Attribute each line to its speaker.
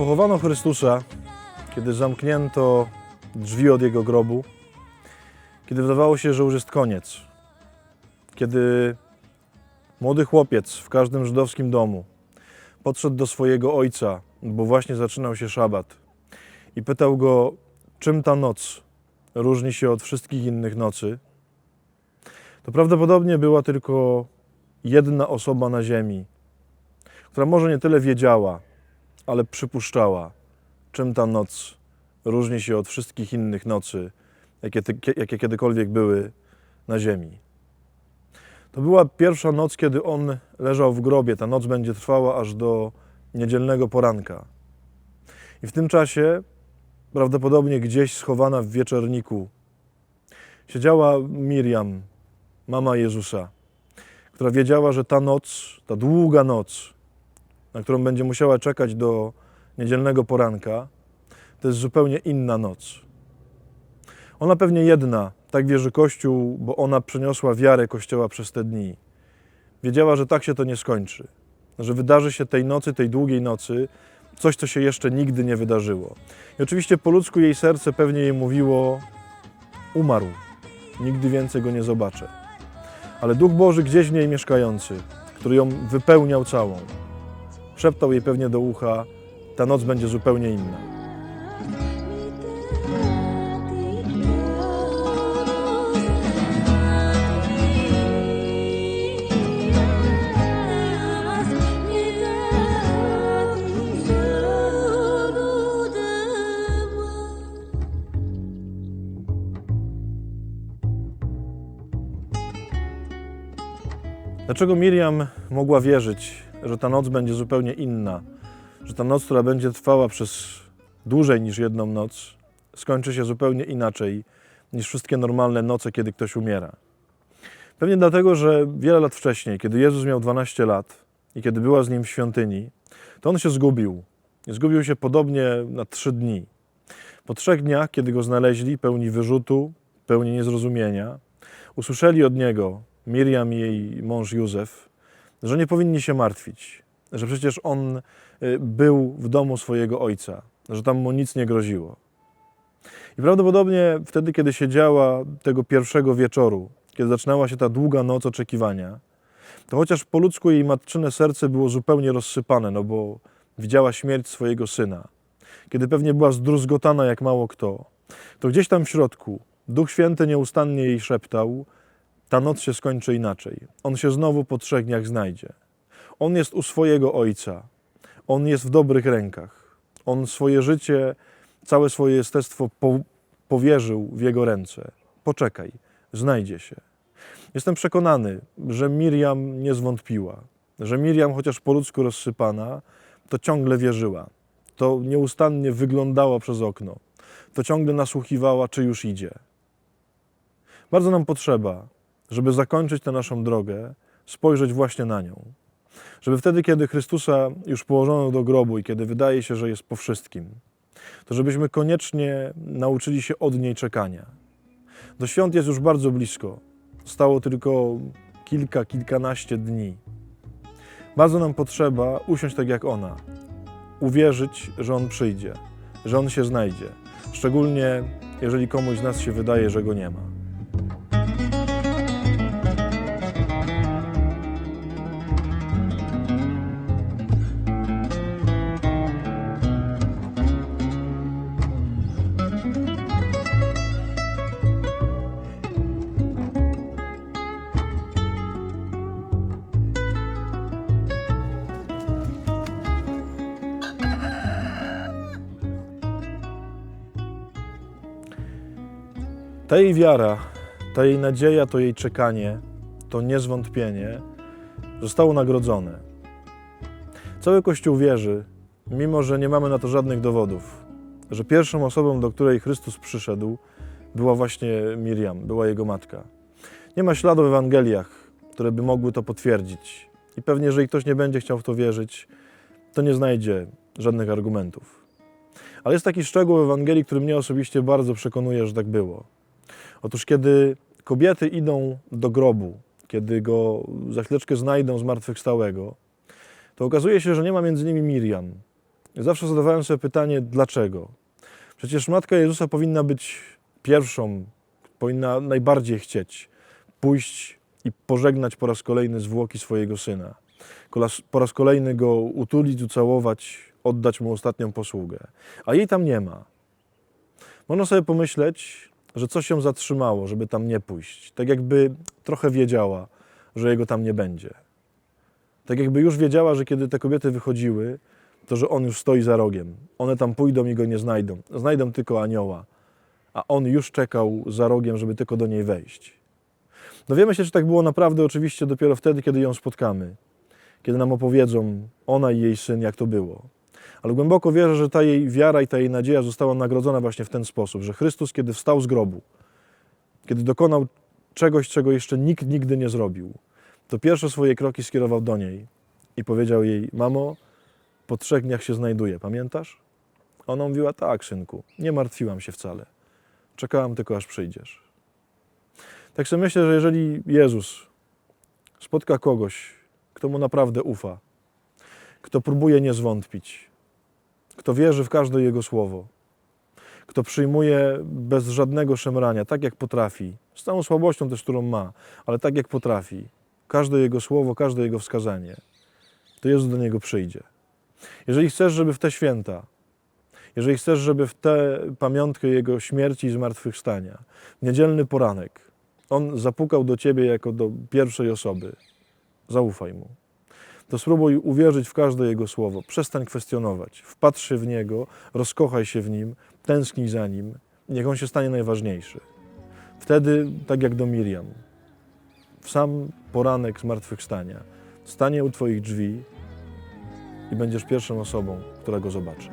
Speaker 1: pochowano Chrystusa, kiedy zamknięto drzwi od jego grobu, kiedy wydawało się, że już jest koniec, kiedy młody chłopiec w każdym żydowskim domu podszedł do swojego ojca, bo właśnie zaczynał się szabat i pytał go, czym ta noc różni się od wszystkich innych nocy, to prawdopodobnie była tylko jedna osoba na ziemi, która może nie tyle wiedziała, ale przypuszczała, czym ta noc różni się od wszystkich innych nocy, jakie, jakie kiedykolwiek były na ziemi. To była pierwsza noc, kiedy on leżał w grobie. Ta noc będzie trwała aż do niedzielnego poranka. I w tym czasie, prawdopodobnie gdzieś schowana w wieczorniku, siedziała Miriam, mama Jezusa, która wiedziała, że ta noc, ta długa noc, na którą będzie musiała czekać do niedzielnego poranka, to jest zupełnie inna noc. Ona pewnie jedna, tak wierzy Kościół, bo ona przeniosła wiarę Kościoła przez te dni. Wiedziała, że tak się to nie skończy, że wydarzy się tej nocy, tej długiej nocy, coś, co się jeszcze nigdy nie wydarzyło. I oczywiście po ludzku jej serce pewnie jej mówiło: Umarł, nigdy więcej go nie zobaczę. Ale Duch Boży gdzieś w niej mieszkający, który ją wypełniał całą, szeptał jej pewnie do ucha: Ta noc będzie zupełnie inna. Dlaczego Miriam mogła wierzyć, że ta noc będzie zupełnie inna, że ta noc, która będzie trwała przez dłużej niż jedną noc, skończy się zupełnie inaczej niż wszystkie normalne noce, kiedy ktoś umiera? Pewnie dlatego, że wiele lat wcześniej, kiedy Jezus miał 12 lat i kiedy była z nim w świątyni, to on się zgubił. Zgubił się podobnie na trzy dni. Po trzech dniach, kiedy go znaleźli, pełni wyrzutu, pełni niezrozumienia, usłyszeli od niego, Miriam i jej mąż Józef, że nie powinni się martwić, że przecież on y, był w domu swojego ojca, że tam mu nic nie groziło. I prawdopodobnie wtedy, kiedy siedziała tego pierwszego wieczoru, kiedy zaczynała się ta długa noc oczekiwania, to chociaż po ludzku jej matczyne serce było zupełnie rozsypane, no bo widziała śmierć swojego syna, kiedy pewnie była zdruzgotana jak mało kto, to gdzieś tam w środku Duch Święty nieustannie jej szeptał, ta noc się skończy inaczej. On się znowu po trzech dniach znajdzie. On jest u swojego ojca. On jest w dobrych rękach. On swoje życie, całe swoje jestestwo po, powierzył w jego ręce. Poczekaj, znajdzie się. Jestem przekonany, że Miriam nie zwątpiła, że Miriam, chociaż po ludzku rozsypana, to ciągle wierzyła. To nieustannie wyglądała przez okno. To ciągle nasłuchiwała, czy już idzie. Bardzo nam potrzeba, żeby zakończyć tę naszą drogę, spojrzeć właśnie na nią. Żeby wtedy, kiedy Chrystusa już położono do grobu i kiedy wydaje się, że jest po wszystkim, to żebyśmy koniecznie nauczyli się od niej czekania. Do świąt jest już bardzo blisko. Stało tylko kilka, kilkanaście dni. Bardzo nam potrzeba usiąść tak jak ona, uwierzyć, że On przyjdzie, że On się znajdzie, szczególnie jeżeli komuś z nas się wydaje, że Go nie ma. Ta jej wiara, ta jej nadzieja, to jej czekanie, to niezwątpienie zostało nagrodzone. Cały Kościół wierzy, mimo że nie mamy na to żadnych dowodów, że pierwszą osobą, do której Chrystus przyszedł, była właśnie Miriam, była jego matka. Nie ma śladu w Ewangeliach, które by mogły to potwierdzić. I pewnie, jeżeli ktoś nie będzie chciał w to wierzyć, to nie znajdzie żadnych argumentów. Ale jest taki szczegół w Ewangelii, który mnie osobiście bardzo przekonuje, że tak było. Otóż kiedy kobiety idą do grobu, kiedy go za chwileczkę znajdą zmartwychwstałego, to okazuje się, że nie ma między nimi Miriam, zawsze zadawałem sobie pytanie, dlaczego? Przecież matka Jezusa powinna być pierwszą, powinna najbardziej chcieć pójść i pożegnać po raz kolejny zwłoki swojego syna. Po raz kolejny go utulić, ucałować, oddać mu ostatnią posługę. A jej tam nie ma. Można sobie pomyśleć, że coś ją zatrzymało, żeby tam nie pójść. Tak jakby trochę wiedziała, że jego tam nie będzie. Tak jakby już wiedziała, że kiedy te kobiety wychodziły, to że on już stoi za rogiem. One tam pójdą i go nie znajdą. Znajdą tylko anioła. A on już czekał za rogiem, żeby tylko do niej wejść. Dowiemy się, czy tak było naprawdę oczywiście dopiero wtedy, kiedy ją spotkamy. Kiedy nam opowiedzą ona i jej syn, jak to było. Ale głęboko wierzę, że ta jej wiara i ta jej nadzieja została nagrodzona właśnie w ten sposób, że Chrystus, kiedy wstał z grobu, kiedy dokonał czegoś, czego jeszcze nikt nigdy nie zrobił, to pierwsze swoje kroki skierował do niej i powiedział jej: Mamo, po trzech dniach się znajduję, pamiętasz? Ona mówiła: Tak, synku, nie martwiłam się wcale. Czekałam tylko, aż przyjdziesz. Tak sobie myślę, że jeżeli Jezus spotka kogoś, kto mu naprawdę ufa, kto próbuje nie zwątpić, kto wierzy w każde jego słowo, kto przyjmuje bez żadnego szemrania, tak jak potrafi, z całą słabością też, którą ma, ale tak jak potrafi, każde jego słowo, każde jego wskazanie, to Jezus do niego przyjdzie. Jeżeli chcesz, żeby w te święta, jeżeli chcesz, żeby w tę pamiątkę jego śmierci i zmartwychwstania, w niedzielny poranek, on zapukał do ciebie jako do pierwszej osoby, zaufaj mu. To spróbuj uwierzyć w każde jego słowo, przestań kwestionować, wpatrz się w niego, rozkochaj się w nim, tęsknij za nim, niech on się stanie najważniejszy. Wtedy, tak jak do Miriam, w sam poranek zmartwychwstania, stanie u Twoich drzwi i będziesz pierwszą osobą, która go zobaczy.